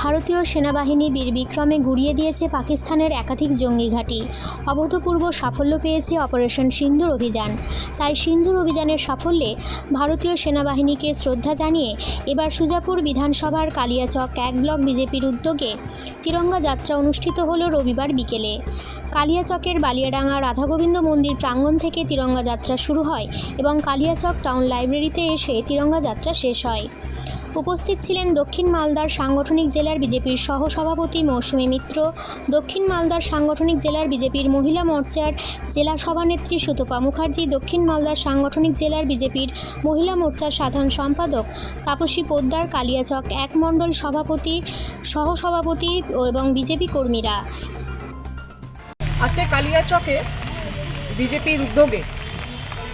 ভারতীয় সেনাবাহিনী বীর বিক্রমে গুড়িয়ে দিয়েছে পাকিস্তানের একাধিক জঙ্গি ঘাঁটি। অভূতপূর্ব সাফল্য পেয়েছে অপারেশন সিন্ধুর অভিযান। তাই সিন্ধুর অভিযানের সাফল্যে ভারতীয় সেনাবাহিনীকে শ্রদ্ধা জানিয়ে এবার সুজাপুর বিধানসভার কালিয়াচক এক ব্লক বিজেপির উদ্যোগে তিরঙ্গা যাত্রা অনুষ্ঠিত হলো রবিবার বিকেলে। কালিয়াচকের বালিয়াডাঙ্গা রাধাগোবিন্দ মন্দির প্রাঙ্গণ থেকে তিরঙ্গা যাত্রা শুরু হয় এবং কালিয়াচক টাউন লাইব্রেরিতে এসে তিরঙ্গা যাত্রা শেষ হয়। উপস্থিত ছিলেন দক্ষিণ মালদার সাংগঠনিক জেলার বিজেপির সহসভাপতি মৌসুমী মিত্র, দক্ষিণ মালদার সাংগঠনিক জেলার বিজেপির মহিলা মোর্চার জেলা সভানেত্রী সুতপা মুখার্জি, দক্ষিণ মালদার সাংগঠনিক জেলার বিজেপির মহিলা মোর্চার সাধারণ সম্পাদক তাপসী পোদ্দার, কালিয়াচক এক মণ্ডল সভাপতি, সহসভাপতি এবং বিজেপি কর্মীরা। আজকে কালিয়াচকে বিজেপির উদ্যোগে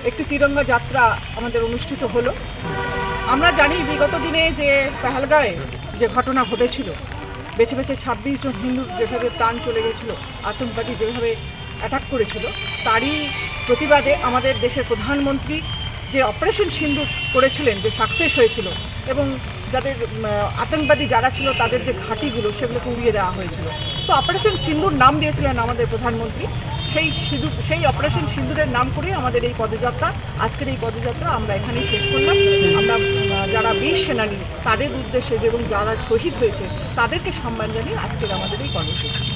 একটি তিরঙ্গা যাত্রা আমাদের অনুষ্ঠিত হলো। আমরা জানি বিগত দিনে যে পেহেলগাঁয়ে যে ঘটনা ঘটেছিল, বেছে বেছে ছাব্বিশ জন হিন্দুর যেভাবে প্রাণ চলে গেছিল, আতঙ্কবাদী যেভাবে অ্যাটাক করেছিল, তারই প্রতিবাদে আমাদের দেশের প্রধানমন্ত্রী যে অপারেশন সিন্ধু করেছিলেন, যে সাকসেস হয়েছিল এবং যাদের আতঙ্কবাদী যারা ছিল, তাদের যে ঘাঁটিগুলো, সেগুলোকে উড়িয়ে দেওয়া হয়েছিল। তো অপারেশন সিন্দুর নাম দিয়েছিলেন আমাদের প্রধানমন্ত্রী। সেই সিঁদুর, সেই অপারেশন সিন্দুরের নাম করেই আমাদের এই পদযাত্রা, আজকের এই পদযাত্রা আমরা এখানেই শেষ করলাম। আমরা যারা বীর সেনানী, তাদের উদ্দেশ্যে এবং যারা শহীদ হয়েছে, তাদেরকে সম্মান জানিয়ে আজকের আমাদের এই কর্মসূচি।